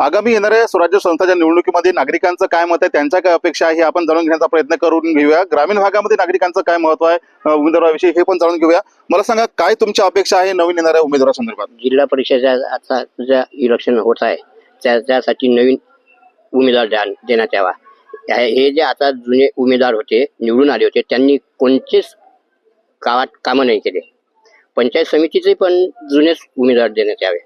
आगामी येणाऱ्या स्वराज्य संस्थाच्या निवडणुकीमध्ये नागरिकांचं काय मत आहे? त्यांच्या काय अपेक्षा आहे हे आपण जाणून घेण्याचा प्रयत्न करून घेऊया. ग्रामीण भागामध्ये नागरिकांचं काय महत्त्व आहे? उमेदवाराविषयी हे पण जाणून घेऊया. मला सांगा काय तुमच्या अपेक्षा आहे नवीन येणाऱ्या उमेदवारासंदर्भात? जिल्हा परिषदेच्या आता ज्या इलेक्शन होत आहे. त्या त्यासाठी नवीन उमेदवार द्या देण्यात यावा. हे हे जे आता जुने उमेदवार होते निवडून आले होते त्यांनी कोणतेच गावात कामं नाही केले. पंचायत समितीचे पण जुनेच उमेदवार देण्यात यावे.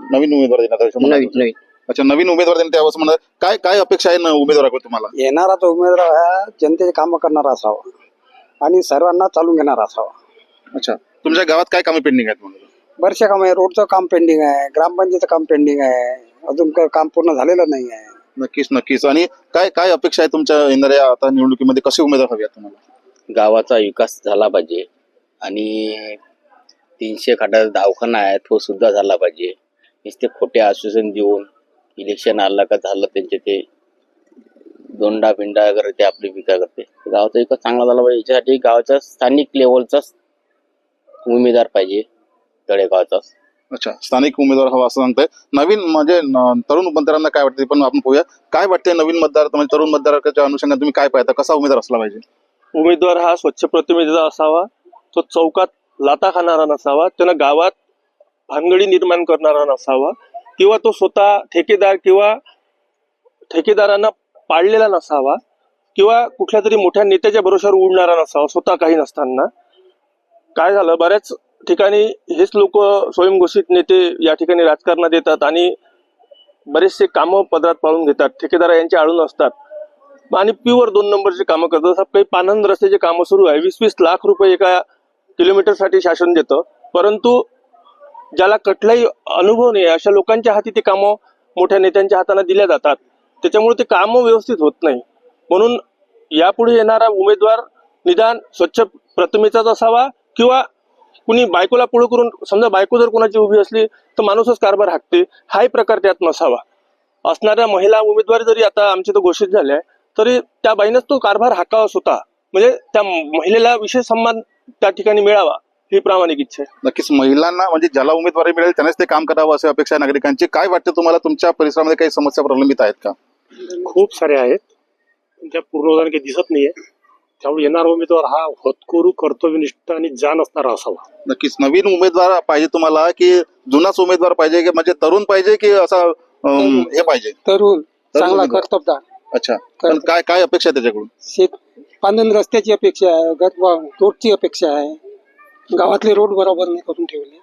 नवीन उमेदवार देण्यात असं म्हणत नवीन. नवीन. अच्छा नवीन उमेदवार देण्यात यावं असं म्हणत काय काय अपेक्षा आहे न उमेदवाराकडे तुम्हाला? येणारा तो उमेदवार हा जनतेचे कामं करणारा असावा आणि सर्वांना चालून घेणारा असावा. अच्छा तुमच्या गावात काय कामे पेंडिंग आहेत म्हणून? बरेचसे काम आहे. रोडचं काम पेंडिंग आहे ग्रामपंचायतचं काम पेंडिंग आहे. अजून क- काम पूर्ण झालेलं नाही आहे. नक्कीच नक्कीच. आणि काय काय अपेक्षा आहे तुमच्या येणाऱ्या आता निवडणुकीमध्ये? कसे उमेदवार हवे आहेत तुम्हाला? गावाचा विकास झाला पाहिजे आणि तीनशे खाटाचा दवाखाना आहे तो सुद्धा झाला पाहिजे. नुसते खोटे आश्वासन देऊन इलेक्शन आलं का झालं त्यांचे ते दोंडा फिंडा करते आपली विका करते. गावाचा विकास चांगला झाला पाहिजे. याच्यासाठी गावाच्या स्थानिक लेवलचाच उमेदवार पाहिजे तळेगावचा. अच्छा स्थानिक उमेदवार हवा असं सांगताय. नवीन म्हणजे तरुण मतदारांना काय वाटते पण आपण पाहूया. काय वाटते नवीन मतदार म्हणजे तरुण मतदाराच्या अनुषंगाने तुम्ही काय पाहता? कसा उमेदवार असला पाहिजे? उमेदवार हा स्वच्छ प्रतिमेचा असावा. तो चौकात लाता खाणारा नसावा. त्यानं गावात भानगडी निर्माण करणारा नसावा किंवा तो स्वतः ठेकेदार किंवा ठेकेदारांना पाळलेला नसावा किंवा कुठल्या तरी मोठ्या नेत्याच्या भरोशावर उडणारा नसावा स्वतः काही नसताना. काय झालं? बऱ्याच ठिकाणी हेच लोक स्वयंघोषित नेते या ठिकाणी राजकारणात येतात आणि बरेचसे कामं पदरात पाळून घेतात. ठेकेदार यांचे आळून असतात आणि प्युअर दोन नंबरचे कामं करतात. काही पानंद रस्त्याचे कामं सुरू आहे. वीस वीस लाख रुपये एका किलोमीटरसाठी शासन देतं. परंतु ज्याला कुठलाही अनुभव नाही अशा लोकांच्या हाती ते कामं मोठ्या नेत्यांच्या हाताला दिल्या जातात. त्याच्यामुळे ते कामं व्यवस्थित होत नाही. म्हणून यापुढे येणारा उमेदवार निदान स्वच्छ प्रतिमेचाच असावा किंवा कुणी बायकोला पुढे करून समजा बायको जर कोणाची उभी असली तर माणूसच कारभार हाकते हाही प्रकार त्यात नसावा. असणाऱ्या महिला उमेदवार जरी आता आमच्या इथं घोषित झाल्या तरी त्या बाईनंच तो कारभार हाकावा स्वतः. म्हणजे त्या महिलेला विशेष सन्मान त्या ठिकाणी मिळावा. ही प्रामाणिक इच्छा आहे. नक्कीच महिलांना म्हणजे ज्याला उमेदवारी मिळेल त्यानेच ते काम करावं अशी अपेक्षा आहे नागरिकांची. काय वाटतं तुम्हाला? तुमच्या परिसरामध्ये काही समस्या प्रलंबित आहेत का? खूप सारे आहेत. पण त्या पूर्ण काही दिसत नाहीये. त्यामुळे येणारा उमेदवार हा होतकरू कर्तव्यनिष्ठ आणि जाण असणारा असावा. नक्कीच. नवीन उमेदवार पाहिजे तुम्हाला की जुनाच उमेदवार पाहिजे की म्हणजे तरुण पाहिजे की असा हे पाहिजे? तरुण चांगला उमेदवार. कर्तबदार. अच्छा. पण काय काय अपेक्षा आहे त्याच्याकडून? शेत रस्त्याची अपेक्षा आहे गरबा रोडची अपेक्षा आहे. गावातले रोड बरोबर नाही करून ठेवले.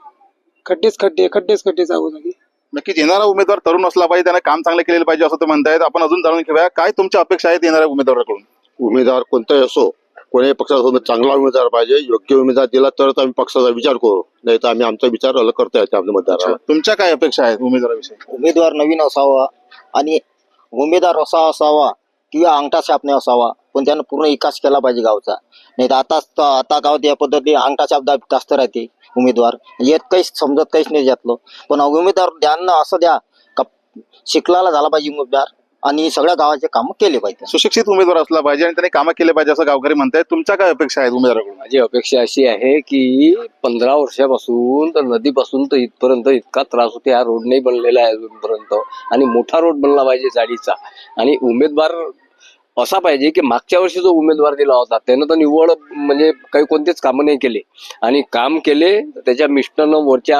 खड्डेच खड्डे खड्डेच खड्डे लागले नक्कीच येणारा उमेदवार तरुण असला पाहिजे त्याने काम चांगले केलेलं पाहिजे असं ते म्हणतायत. आपण अजून जाणून घेऊया काय तुमच्या अपेक्षा आहेत येणाऱ्या उमेदवाराकडून? उमेदवार कोणताही असो कोणत्याही पक्षाचा चांगला उमेदवार पाहिजे योग्य उमेदवार दिला तरच आम्ही पक्षाचा विचार करू. नाही तर आम्ही आमचा विचार अलग करता येते आपल्या मतदाराला. तुमच्या काय अपेक्षा आहेत उमेदवाराविषयी? उमेदवार नवीन असावा आणि उमेदवार असा असावा किंवा अंगठा छापणे असावा पण त्यानं पूर्ण विकास केला पाहिजे गावचा. नाही तर आता आता गावात या पद्धती अंगठा छाप दा- जास्त राहते उमेदवार. येत काहीच समजत काहीच नाही त्यातलं. पण उमेदवार ध्यान असं द्या का शिकलाला झाला पाहिजे उमेदवार आणि सगळ्या गावाचे काम केले पाहिजे. सुशिक्षित उमेदवार असला पाहिजे आणि त्याने कामं केले पाहिजे असं गावकरी म्हणतायत. तुमच्या काय अपेक्षा आहेत उमेदवाराकडून? माझी अपेक्षा अशी आहे की पंधरा वर्षापासून तर नदीपासून तर इथपर्यंत इतका त्रास होते. हा रोड नाही बनलेला आहे अजूनपर्यंत. आणि मोठा रोड बनला पाहिजे जाडीचा. आणि उमेदवार असा पाहिजे की मागच्या वर्षी जो उमेदवार दिला होता त्यानं तर निव्वळ म्हणजे काही कोणतेच कामं नाही केले. आणि काम केले त्याच्या मिस्टरनं वरच्या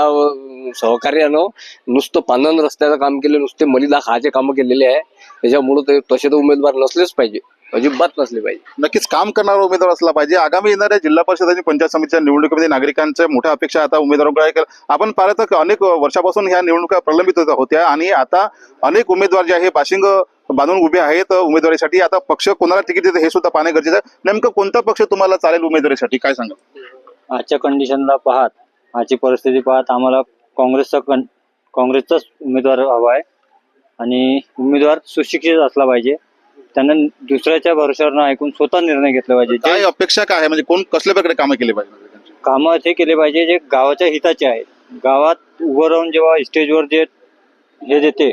सहकार्यानं नुसतं पानन रस्त्याचं काम केले नुसते मलिदा खाचे कामं केलेले आहे. त्याच्यामुळे ते तसे तर उमेदवार नसलेच पाहिजे. अजिबात नसले पाहिजे. नक्कीच काम करणारा उमेदवार असला पाहिजे. आगामी येणाऱ्या जिल्हा परिषद आणि पंचायत समितीच्या निवडणुकीमध्ये नागरिकांच्या मोठ्या अपेक्षा आता उमेदवारांकडे आहे. आपण पाहिलं तर अनेक वर्षापासून ह्या निवडणुका प्रलंबित होत्या आणि आता अनेक उमेदवार जे आहे बाशिंग बांधून उभे आहेत उमेदवारीसाठी. आता पक्ष कोणाला तिकीट देते हे सुद्धा पाहणे गरजेचं आहे. नेमकं कोणता पक्ष तुम्हाला चालेल उमेदवारीसाठी? काय सांगा आजच्या कंडिशनला पाहत आजची परिस्थिती पाहत आम्हाला काँग्रेसचा कं काँग्रेसचाच उमेदवार हवा आहे. आणि उमेदवार सुशिक्षित असला पाहिजे. त्यांना दुसऱ्याच्या भरोश्यावर न ऐकून स्वतः निर्णय घेतला पाहिजे. काय अपेक्षा काय आहे? म्हणजे कोण कसल्या प्रकारे कामं केली पाहिजे? कामं ते केले पाहिजे जे गावाच्या हिताचे आहेत. गावात उभं राहून जेव्हा स्टेजवर जे हे देते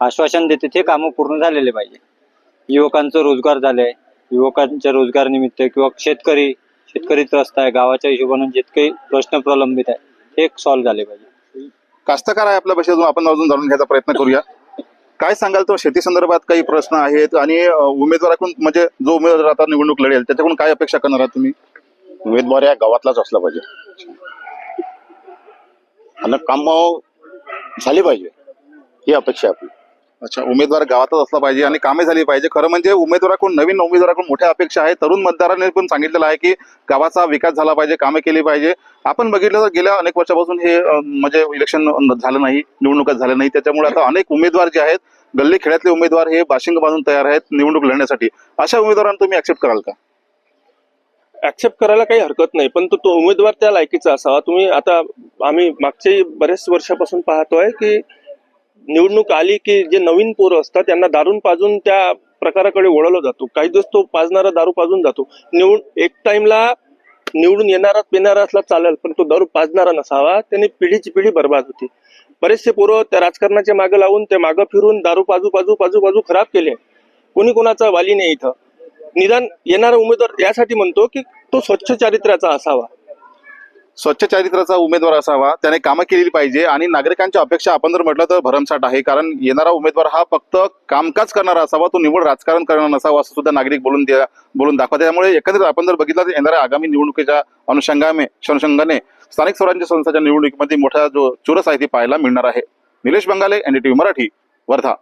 आश्वासन देते ते कामं पूर्ण झालेले पाहिजे. युवकांचं रोजगार झालंय. युवकांच्या रोजगार निमित्त किंवा शेतकरी शेतकरी त्रस्त आहे. गावाच्या हिशोबाने जितके प्रश्न प्रलंबित आहे ते सॉल्व्ह झाले पाहिजे. कास्तकार आहे आपल्या भाषेतून आपण अजून जाणून घ्यायचा प्रयत्न करूया. काय सांगाल तो? शेती संदर्भात काही प्रश्न आहेत आणि उमेदवाराकडून म्हणजे जो उमेदवार आता निवडणूक लढेल त्याच्याकडून काय अपेक्षा करणार आहात तुम्ही? उमेदवार या गावातलाच असला पाहिजे. आणि काम झाली पाहिजे. ही अपेक्षा आहे आपली. अच्छा उमेदवार गावातच असला पाहिजे आणि कामे झाली पाहिजे. खरं म्हणजे उमेदवाराकडून नवीन उमेदवाराकडून मोठ्या अपेक्षा आहे तरुण मतदारांनी पण सांगितलेलं आहे की गावाचा विकास झाला पाहिजे कामे केली पाहिजे. आपण बघितलं तर गेल्या अनेक वर्षापासून हे म्हणजे इलेक्शन झालं नाही निवडणुकाच झाल्या नाही. त्याच्यामुळे आता अनेक उमेदवार जे आहेत गल्ली खेड्यातले उमेदवार हे बाशिंग बांधून तयार आहेत निवडणूक लढण्यासाठी. अशा उमेदवारांना तुम्ही ऍक्सेप्ट कराल का? ऍक्सेप्ट करायला काही हरकत नाही पण तो तो उमेदवार त्या लायकीचा असावा. तुम्ही आता आम्ही मागचे बरेच वर्षापासून पाहतोय की निवडणूक आली की जे नवीन पोरं असतात त्यांना दारून पाजून त्या प्रकाराकडे वळवला जातो. काही दिवस तो पाजणारा दारू पाजून जातो. निवड एक टाइमला निवडून येणारा पिणारा असला चालेल पण तो दारू पाजणारा नसावा. त्याने पिढीची पिढी बर्बाद होती. बरेचसे पोरं त्या राजकारणाच्या मागे लावून ते मागं फिरून दारू पाजू पाजू पाजू पाजू खराब केले. कोणी कोणाचा वाली नाही इथं. निदान येणारा उमेदवार यासाठी म्हणतो की तो स्वच्छ चारित्र्याचा असावा. स्वच्छ चारित्र्याचा उमेदवार असावा त्याने कामं केलेली पाहिजे आणि नागरिकांच्या अपेक्षा आपण जर म्हटलं तर भरमसाठ आहे. कारण येणारा उमेदवार हा फक्त कामकाज करणारा असावा तो निवड राजकारण करणार नसावा असं सुद्धा नागरिक बोलून द्या बोलून दाखवा त्यामुळे एकंदरीत आपण जर बघितलं तर येणाऱ्या आगामी निवडणुकीच्या अनुषंगाने अनुषंगाने स्थानिक स्वराज्य संस्थाच्या निवडणुकीमध्ये मोठा जो चुरस आहे ती पाहायला मिळणार आहे. निलेश बंगाले एनडीटीव्ही मराठी वर्धा.